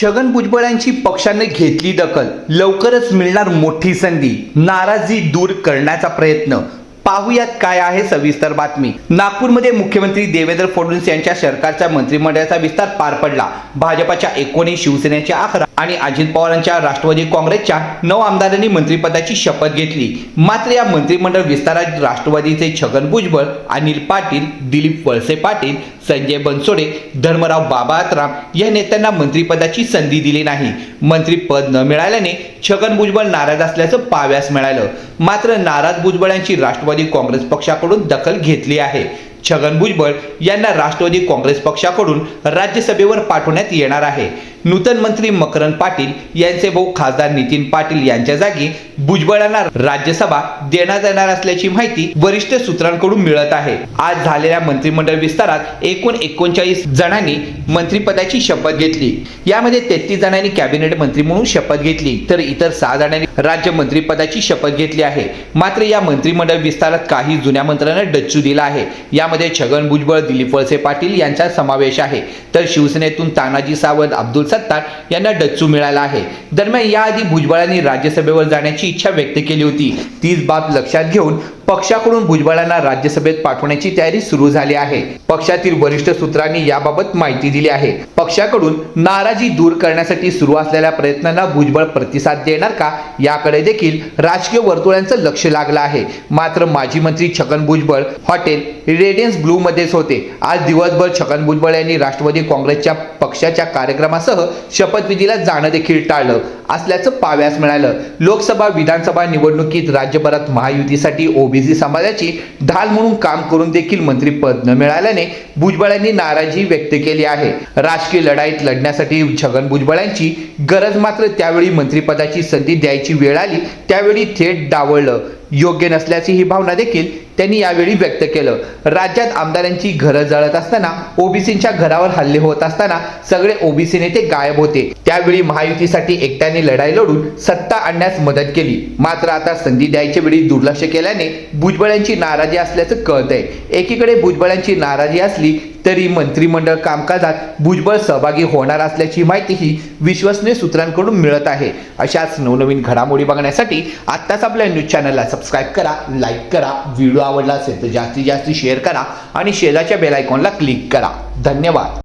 छगन भुजबळांची पक्षाने घेतली दखल. लवकरच मिळणार मोठी संधी. नाराजी दूर करण्याचा प्रयत्न. पाहूयात काय आहे सविस्तर बातमी. नागपूरमध्ये मुख्यमंत्री देवेंद्र फडणवीस यांच्या सरकारच्या मंत्रिमंडळाचा विस्तार पार पडला. भाजपाच्या एकोणीस शिवसेनेच्या अकरा आणि अजित पवारांच्या राष्ट्रवादी काँग्रेसच्या नऊ आमदारांनी मंत्रिपदाची शपथ घेतली. मात्र या मंत्रिमंडळ विस्तारात राष्ट्रवादीचे छगन भुजबळ अनिल पाटील दिलीप वळसे पाटील संजय बनसोडे धर्मराव बाबातराम या नेत्यांना मंत्रिपदाची संधी दिली नाही. मंत्रिपद न मिळाल्याने छगन भुजबळ नाराज असल्याचं पाव्यास मिळालं. मात्र नाराज भुजबळांची राष्ट्रवादी काँग्रेस पक्षाकडून दखल घेतली आहे. छगन भुजबळ यांना राष्ट्रवादी काँग्रेस पक्षाकडून राज्यसभेवर पाठवण्यात येणार आहे. नूतन मंत्री मकरंद पाटील यांचे भाऊ खासदार नितीन पाटील यांच्या जागी भुजबळांना राज्यसभा देण्यात येणार असल्याची माहिती वरिष्ठ सूत्रांकडून मिळत आहे. आज झालेल्या मंत्रिमंडळ विस्तारात एकूण एकोणचाळीस जणांनी मंत्रिपदाची शपथ घेतली. यामध्ये तेहतीस जणांनी कॅबिनेट मंत्री म्हणून शपथ घेतली. तर इतर सहा जणांनी राज्य मंत्रिपदाची शपथ घेतली आहे. मात्र या मंत्रिमंडळ विस्तारात काही जुन्या मंत्र्यांना डच्चू दिला आहे. यामध्ये छगन भुजबळ दिलीप वळसे पाटील यांचा समावेश आहे. तर शिवसेनेतून तानाजी सावंत अब्दुल सत्तार यांना डच्चू मिळाला आहे. दरम्यान याआधी भुजबळांनी राज्यसभेवर जाण्याची इच्छा व्यक्त केली होती. तीच बाब लक्षात घेऊन पक्षाकडून भुजबळांना राज्यसभेत पाठवण्याची तयारी सुरू झाली आहे. पक्षातील वरिष्ठ सूत्रांनी याबाबत माहिती दिली आहे. पक्षाकडून नाराजी दूर करण्यासाठी सुरू असलेल्या प्रयत्नांना भुजबळ प्रतिसाद देणार का याकडे देखील राजकीय वर्तुळांचं लक्ष लागलं आहे. मात्र माजी मंत्री Chhagan Bhujbal hotel Radiance Blue मध्येच होते. आज दिवसभर छगन भुजबळ यांनी राष्ट्रवादी काँग्रेसच्या पक्षाच्या कार्यक्रमासह शपथविधीला जाणं देखील टाळलं असल्याचं पाव्यास मिळालं. लोकसभा विधानसभा निवडणुकीत राज्यभरात महायुतीसाठी ओबी ओबीसी समाजाची ढाल म्हणून काम करून देखील मंत्रीपद न मिळाल्याने भुजबळांनी नाराजी व्यक्त केली आहे. राजकीय लढाईत लढण्यासाठी छगन भुजबळांची गरज मात्र त्यावेळी मंत्रिपदाची संधी द्यायची वेळ आली त्यावेळी थेट डावळलं योग्य नसल्याची ही भावना देखील त्यांनी यावेळी व्यक्त केलं. राज्यात आमदारांची घरं जळत असताना ओबीसींच्या घरावर हल्ले होत असताना सगळे ओबीसी नेते गायब होते. त्यावेळी महायुतीसाठी एकट्याने लढाई लढून सत्ता आणण्यास मदत केली. मात्र आता संधी द्यायच्या वेळी दुर्लक्ष केल्याने भुजबळांची नाराजी असल्याचं कळतंय. एकीकडे भुजबळांची नाराजी असली तरी मंत्रिमंडळ कामकाजात भुजबळ सहभागी होणार असल्याची माहितीही विश्वसनीय सूत्रांकडून मिळत आहे. अशाच नवनवीन घडामोडी बघण्यासाठी आत्ताच आपल्या न्यूज चॅनलला सबस्क्राईब करा लाईक करा व्हिडिओ आवडला असेल तर जास्तीत जास्त शेअर करा आणि शेजारच्या बेलायकॉनला क्लिक करा. धन्यवाद.